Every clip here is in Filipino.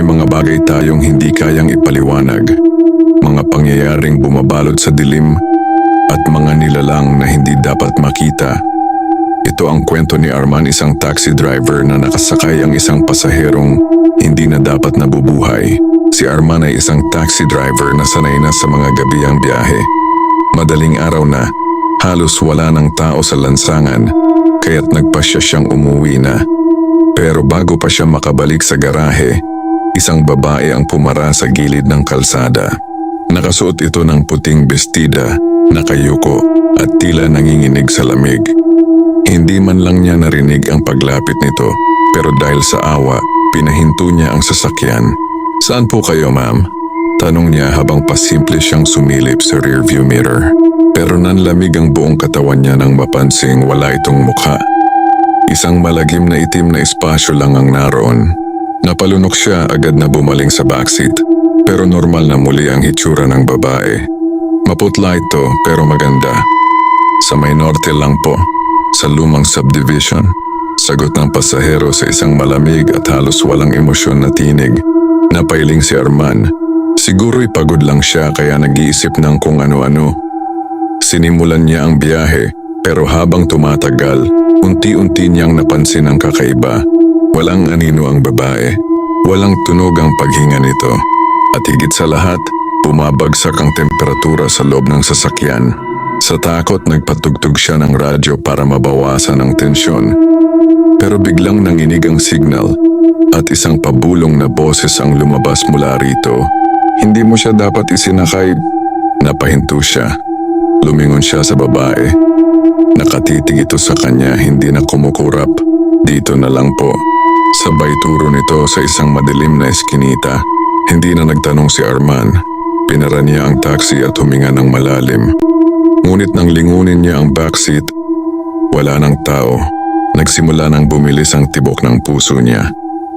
May mga bagay tayong hindi kayang ipaliwanag. Mga pangyayaring bumabalot sa dilim at mga nilalang na hindi dapat makita. Ito ang kwento ni Arman isang taxi driver na nakasakay ang isang pasaherong hindi na dapat nabubuhay. Si Arman ay isang taxi driver na sanay na sa mga gabihang biyahe. Madaling araw na, halos wala ng tao sa lansangan, kaya't nagpasya siyang umuwi na. Pero bago pa siya makabalik sa garahe, isang babae ang pumara sa gilid ng kalsada. Nakasuot ito ng puting bestida, nakayuko at tila nanginginig sa lamig. Hindi man lang niya narinig ang paglapit nito, pero dahil sa awa, pinahinto niya ang sasakyan. Saan po kayo ma'am? Tanong niya habang pasimple siyang sumilip sa rearview mirror. Pero nanlamig ang buong katawan niya nang mapansing wala itong mukha. Isang malagim na itim na espasyo lang ang naroon. Napalunok siya agad na bumaling sa backseat. Pero normal na muli ang hitsura ng babae. Maputla ito pero maganda. Sa may norte lang po, sa lumang subdivision. Sagot ng pasahero sa isang malamig at halos walang emosyon na tinig. Napailing si Arman. Siguro'y pagod lang siya kaya nag-iisip ng kung ano-ano. Sinimulan niya ang biyahe pero habang tumatagal, unti-unti niyang napansin ang kakaiba. Walang anino ang babae. Walang tunog ang paghinga nito. At higit sa lahat, bumabagsak ang temperatura sa loob ng sasakyan. Sa takot nagpatugtog siya ng radyo para mabawasan ang tensyon. Pero biglang nanginig ang signal at isang pabulong na boses ang lumabas mula rito. Hindi mo siya dapat isinakay. Napahinto siya. Lumingon siya sa babae. Nakatitig ito sa kanya hindi na kumukurap. Dito na lang po. Sabay turo nito sa isang madilim na eskinita. Hindi na nagtanong si Arman. Pinara niya ang taxi at huminga ng malalim. Ngunit nang lingunin niya ang backseat, wala ng tao. Nagsimula nang bumilis ang tibok ng puso niya.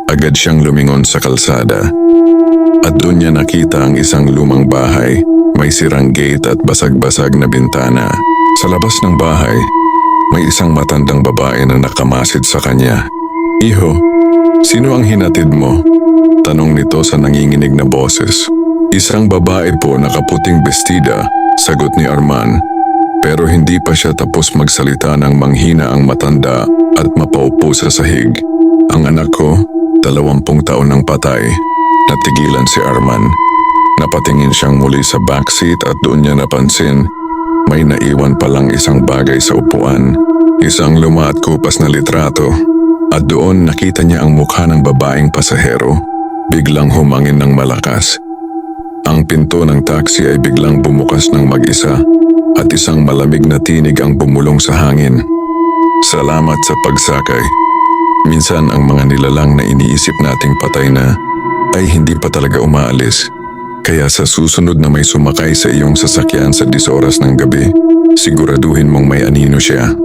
Agad siyang lumingon sa kalsada. At doon niya nakita ang isang lumang bahay. May sirang gate at basag-basag na bintana. Sa labas ng bahay, may isang matandang babae na nakamasid sa kanya. Iho, sino ang hinatid mo? Tanong nito sa nanginginig na boses. Isang babae po nakaputing bestida, sagot ni Arman. Pero hindi pa siya tapos magsalita nang manghina ang matanda at mapaupo sa sahig. Ang anak ko, dalawampung taon ng patay. Natigilan si Arman. Napatingin siyang muli sa backseat at doon niya napansin may naiwan palang isang bagay sa upuan. Isang luma at kupas na litrato. At doon nakita niya ang mukha ng babaeng pasahero. Biglang humangin ng malakas. Ang pinto ng taxi ay biglang bumukas ng mag-isa at isang malamig na tinig ang bumulong sa hangin. Salamat sa pagsakay. Minsan ang mga nilalang na iniisip nating patay na ay hindi pa talaga umaalis. Kaya sa susunod na may sumakay sa iyong sasakyan sa 10 oras ng gabi, siguraduhin mong may anino siya.